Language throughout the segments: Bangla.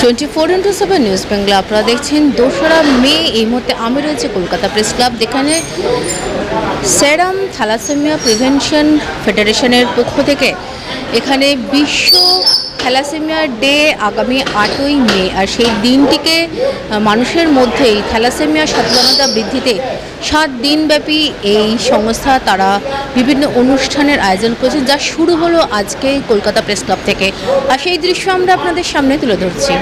Twenty four into seven news Bangla আপনারা দেখছেন দোসরা মে, এই মুহূর্তে আমি রয়েছে কলকাতা প্রেস ক্লাব যেখানে স্যারাম থ্যালাসেমিয়া প্রিভেনশন ফেডারেশনের পক্ষ থেকে এখানে বিশ্ব থ্যালাসেমিয়া ডে আগামী আটই মে, আর সেই দিনটিকে মানুষের মধ্যেই থ্যালাসেমিয়া সচেতনতা বৃদ্ধিতে সাত দিনব্যাপী এই সংস্থা তারা বিভিন্ন অনুষ্ঠানের আয়োজন করেছে, যা শুরু হলো আজকে কলকাতা প্রেস ক্লাব থেকে। আর সেই দৃশ্য আমরা আপনাদের সামনে তুলে ধরছি।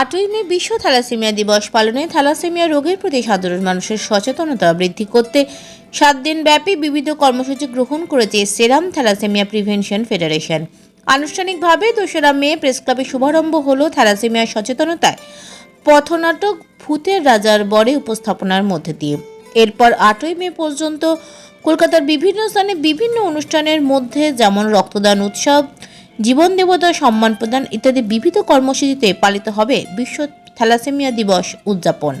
আটই মে বিশ্ব থ্যালাসেমিয়া দিবস পালনে থ্যালাসেমিয়া রোগের প্রতি সাধারণ মানুষের সচেতনতা বৃদ্ধি করতে সাত দিন ব্যাপী বিবিধ কর্মসূচি গ্রহণ করেছে সেরাম থ্যালাসেমিয়া প্রিভেনশন ফেডারেশন। আনুষ্ঠানিকভাবে দোসরা মে প্রেস ক্লাবে শুভারম্ভ হল থ্যালাসেমিয়া সচেতনতায়। পথনাটক ভূতের রাজার বরে উপস্থাপনার মধ্যে দিয়ে। এরপর আটই মে পর্যন্ত কলকাতার বিভিন্ন স্থানে বিভিন্ন অনুষ্ঠানের মধ্যে যেমন রক্তদান উৎসব জীবন দেবতা সম্মান প্রদান ইত্যাদি বিবিধ কর্মসূচিতে পালিত হবে বিশ্ব থ্যালাসেমিয়া দিবস উদযাপন।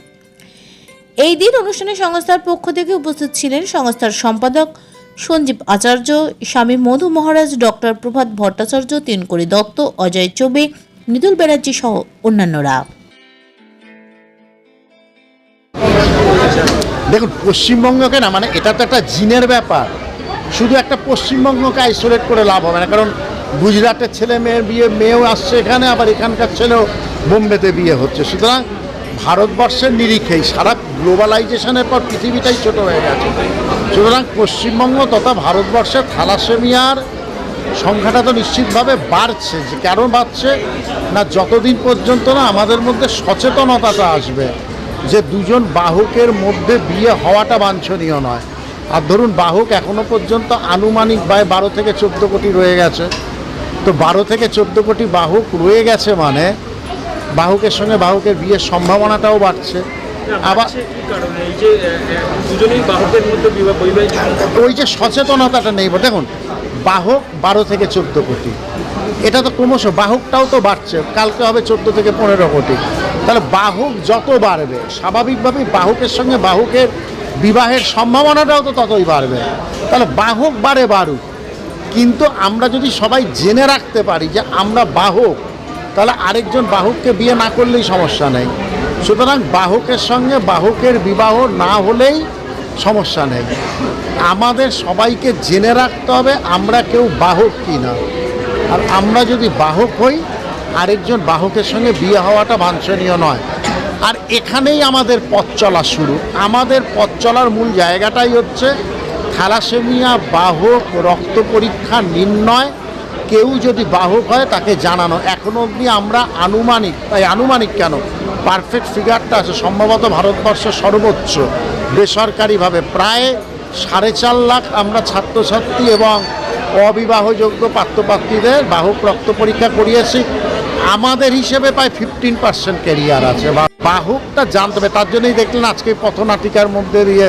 এই দিন অনুষ্ঠানে সংস্থার পক্ষ থেকে উপস্থিত ছিলেন সংস্থার সম্পাদক সঞ্জীব আচার্য, স্বামী মধু মহারাজ, ডক্টর প্রভাত ভট্টাচার্য তিনকড়ি দত্ত, অজয় চৌবে, মৃদুল ব্যানার্জি সহ অন্যান্যরা। দেখুন, পশ্চিমবঙ্গকে না মানে এটা তো একটা জিনের ব্যাপার। শুধু একটা পশ্চিমবঙ্গকে আইসোলেট করে লাভ হবে না, কারণ গুজরাটের ছেলে মেয়ের বিয়ে, মেয়েও আসছে এখানে, আবার এখানকার ছেলেও বোম্বেতে বিয়ে হচ্ছে। সুতরাং ভারতবর্ষের নিরিখেই সারা গ্লোবালাইজেশনের পর পৃথিবীটাই ছোট হয়ে গেছে। সুতরাং পশ্চিমবঙ্গ তথা ভারতবর্ষের থালাসেমিয়ার সংখ্যাটা তো নিশ্চিতভাবে বাড়ছে। যে কেন বাড়ছে না, যতদিন পর্যন্ত না আমাদের মধ্যে সচেতনতাটা আসবে যে দুজন বাহকের মধ্যে বিয়ে হওয়াটা বাঞ্ছনীয় নয়। আর ধরুন বাহক এখনও পর্যন্ত আনুমানিক ব্যয় বারো থেকে চোদ্দ কোটি রয়ে গেছে। তো বারো থেকে চোদ্দ কোটি বাহুক রয়ে গেছে মানে বাহুকের সঙ্গে বাহকের বিয়ের সম্ভাবনাটাও বাড়ছে। আবার আবার কি কারণে? এই যে আহ, আহ, দুজনেই বাহকের মধ্যে বিবাহ বৈবাহিক ওই যে সচেতনতাটা নেই দেখুন বাহক বারো থেকে চোদ্দ কোটি। এটা তো ক্রমশ বাহকটাও তো বাড়ছে কালকে হবে চোদ্দ থেকে পনেরো কোটি। তাহলে বাহক যত বাড়বে স্বাভাবিকভাবেই বাহকের সঙ্গে বাহকের বিবাহের সম্ভাবনাটাও তো ততই বাড়বে। তাহলে বাহক বাড়ে বাড়ুক কিন্তু আমরা যদি সবাই জেনে রাখতে পারি যে আমরা বাহক, তাহলে আরেকজন বাহককে বিয়ে না করলেই সমস্যা নেই। সুতরাং বাহকের সঙ্গে বাহকের বিবাহ না হলেই সমস্যা নেই। আমাদের সবাইকে জেনে রাখতে হবে আমরা কেউ বাহক কি না। আর আমরা যদি বাহক হই, আরেকজন বাহকের সঙ্গে বিয়ে হওয়াটা বাঞ্ছনীয় নয়। আর এখানেই আমাদের পথ চলা শুরু। আমাদের পথ চলার মূল জায়গাটাই হচ্ছে থ্যালাসেমিয়া, বাহক রক্ত পরীক্ষা নির্ণয়। কেউ যদি বাহক হয়, তাকে জানানো। এখনও অবধি আমরা আনুমানিক, তাই আনুমানিক কেন? পারফেক্ট ফিগারটা আছে, সম্ভবত ভারতবর্ষের সর্বোচ্চ। বেসরকারিভাবে প্রায় সাড়ে চার লাখ আমরা ছাত্রছাত্রী এবং অবিবাহযোগ্য পাত্রপাত্রীদের বাহক রক্ত পরীক্ষা করিয়েছি। আমাদের হিসেবে প্রায় ফিফটিন পার্সেন্ট ক্যারিয়ার আছে। বা বাহকটা জানতে হবে, তার জন্যই দেখলেন আজকে পথনাটিকার মধ্যে দিয়ে,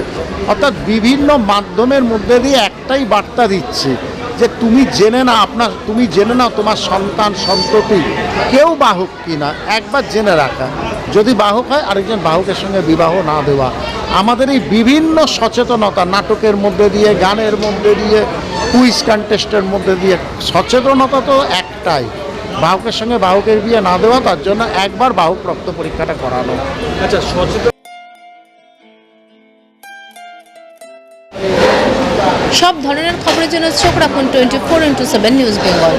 অর্থাৎ বিভিন্ন মাধ্যমের মধ্যে দিয়ে একটাই বার্তা দিচ্ছি যে তুমি জেনে না আপনার, তুমি জেনে নাও তোমার সন্তান সন্ততি কেউ বাহক কিনা, একবার জেনে রাখা। যদি বাহক হয়, আরেকজন বাহকের সঙ্গে বিবাহ না দেওয়া। আমাদের এই বিভিন্ন সচেতনতা, নাটকের মধ্যে দিয়ে, গানের মধ্যে দিয়ে, কুইজ কন্টেস্টের মধ্যে দিয়ে, সচেতনতা তো একটাই। বাহকের সঙ্গে বাহকের বিয়ে না দেওয়া তার জন্য একবার বাহক রক্ত পরীক্ষাটা করানো। আচ্ছা সচেতন সব ধরনের খবরের জন্য চোখ রাখুন twenty four into seven news Bengal.